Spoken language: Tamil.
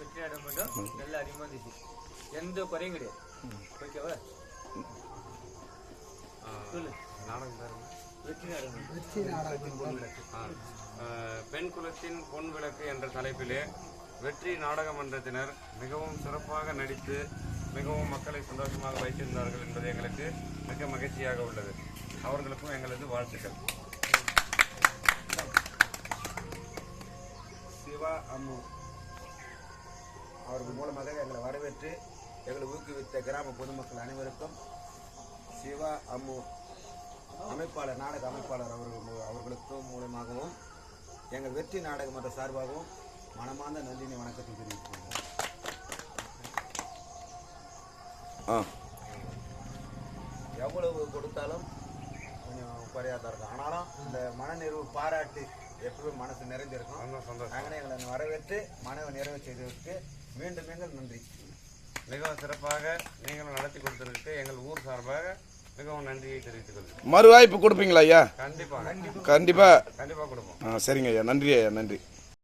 வெற்றி நாடகம் மட்டும் நல்லா அதிகமாக இருந்துச்சு எந்த குறையும் கிடையாது. ஓகேவா? சொல்லு. நாடகம் பாருங்க வெற்றி நாடகம் வெற்றி நாடகம் ஆ. அஹ், பெண் குலத்தின் பொன் விளக்கு என்ற தலைப்பிலே வெற்றி நாடக மன்றத்தினர் மிகவும் சிறப்பாக நடித்து மிகவும் மக்களை சந்தோஷமாக வைத்திருந்தார்கள் என்பது எங்களுக்கு மிக மகிழ்ச்சியாக உள்ளது. அவர்களுக்கும் எங்களது வாழ்த்துக்கள். சிவா அம்மு. அவர்கள் மூலமாக எங்களை வரவேற்று எங்களை ஊக்குவித்த கிராம பொதுமக்கள் அனைவருக்கும் சிவா அம்மு அமைப்பாளர் நாடக அமைப்பாளர் அவர்கள் அவர்களுக்கும் மூலமாகவும் எங்கள் வெற்றி நாடக மன்ற சார்பாகவும் மனமார்ந்த நன்றினை வணக்கத்தை தெரிவித்துள்ளோம் எவ்வளவு கொடுத்தாலும் கொஞ்சம் குறையாக தான் இருக்கும். ஆனாலும் இந்த மனநிறைவு பாராட்டு எப்பவுமே மனசு நிறைஞ்சிருக்கும் நாங்களே எங்களை வரவேற்று மனவை நிறைவு செய்ததற்கு மீண்டும் மீண்டும் நன்றி. மிகவும் சிறப்பாக நீங்களும் நடத்தி கொடுத்ததற்கு எங்கள் ஊர் சார்பாக மிகவும் நன்றியை தெரிவித்துக் கொள்கிறேன். மறு வாய்ப்பு கொடுப்பீங்களா ஐயா? கண்டிப்பாக கண்டிப்பாக கண்டிப்பாக கொடுப்போம். ஆ சரிங்க ஐயா. நன்றி ஐயா. நன்றி.